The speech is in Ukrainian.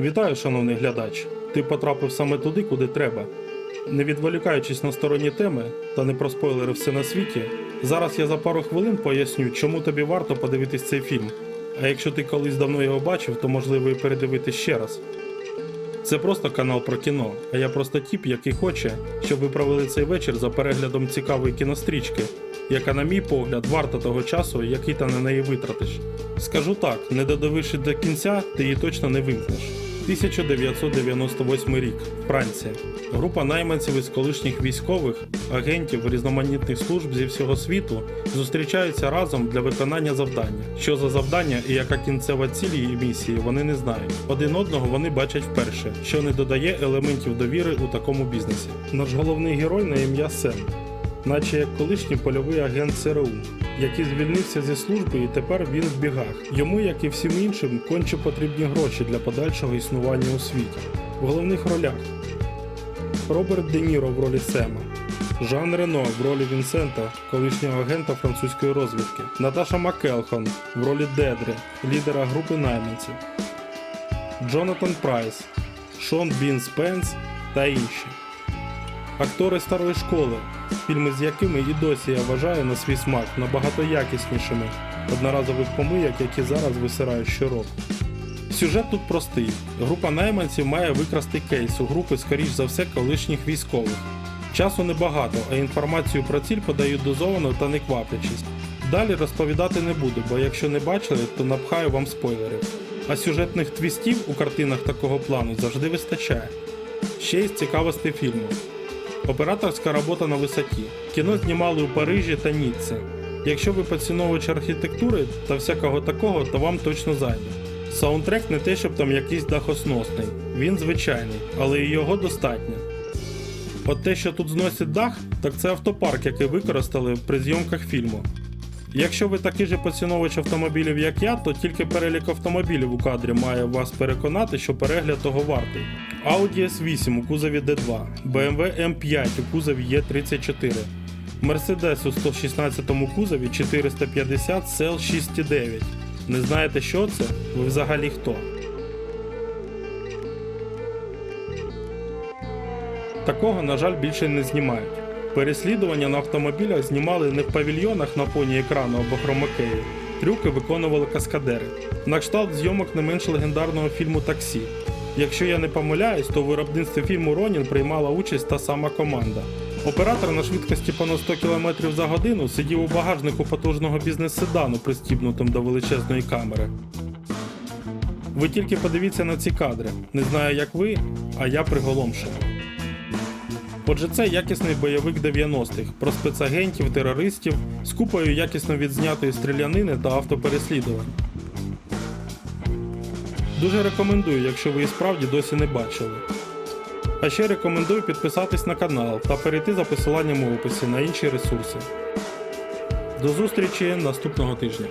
Вітаю, шановний глядач. Ти потрапив саме туди, куди треба. Не відволікаючись на сторонні теми та не про спойлери все на світі, зараз я за пару хвилин поясню, чому тобі варто подивитись цей фільм. А якщо ти колись давно його бачив, то можливо і передивитись ще раз. Це просто канал про кіно, а я просто тіп, який хоче, щоб ви провели цей вечір за переглядом цікавої кінострічки, яка, на мій погляд, варта того часу, який ти на неї витратиш. Скажу так, не додививши до кінця, ти її точно не вимкнеш. 1998 рік, Франція. Група найманців із колишніх військових, агентів різноманітних служб зі всього світу зустрічаються разом для виконання завдання. Що за завдання і яка кінцева ціль її місії, вони не знають. Один одного вони бачать вперше, що не додає елементів довіри у такому бізнесі. Наш головний герой на ім'я Сем, наче як колишній польовий агент ЦРУ, який звільнився зі служби і тепер він в бігах. Йому, як і всім іншим, конче потрібні гроші для подальшого існування у світі. В головних ролях Роберт Де Ніро в ролі Сема, Жан Рено в ролі Вінсента, колишнього агента французької розвідки, Наташа Макелхон в ролі Дедри, лідера групи найманців, Джонатан Прайс, Шон Бін Спенс та інші. Актори старої школи, фільми з якими і досі я вважаю на свій смак набагато якіснішими одноразових помийок, які зараз висирають щороку. Сюжет тут простий. Група найманців має викрасти кейс у групи, скоріш за все, колишніх військових. Часу небагато, а інформацію про ціль подають дозовано та не кваплячись. Далі розповідати не буду, бо якщо не бачили, то напхаю вам спойлерів. А сюжетних твістів у картинах такого плану завжди вистачає. Ще із цікавостей фільму. Операторська робота на висоті. Кіно знімали у Парижі та Ніцці. Якщо ви поціновувач архітектури та всякого такого, то вам точно зайде. Саундтрек не те, щоб там якийсь дахосносний. Він звичайний, але і його достатньо. От те, що тут зносить дах, так це автопарк, який використали при зйомках фільму. Якщо ви такий же поціновувач автомобілів, як я, то тільки перелік автомобілів у кадрі має вас переконати, що перегляд того вартий. Audi S8 у кузові D2, BMW M5 у кузові E34, Mercedes у 116 кузові 450 Cell 6.9. Не знаєте, що це? Ви взагалі хто? Такого, на жаль, більше не знімають. Переслідування на автомобілях знімали не в павільйонах на фоні екрану або хромакеї. Трюки виконували каскадери. На кшталт зйомок не менш легендарного фільму Таксі. Якщо я не помиляюсь, то в виробництві фільму Ронін приймала участь та сама команда. Оператор на швидкості понад 100 км за годину сидів у багажнику потужного бізнес-седану, пристібнутим до величезної камери. Ви тільки подивіться на ці кадри. Не знаю, як ви, а я приголомшений. Отже, це якісний бойовик 90-х про спецагентів, терористів з купою якісно відзнятої стрілянини та автопереслідувань. Дуже рекомендую, якщо ви і справді досі не бачили. А ще рекомендую підписатись на канал та перейти за посиланням у описі на інші ресурси. До зустрічі наступного тижня.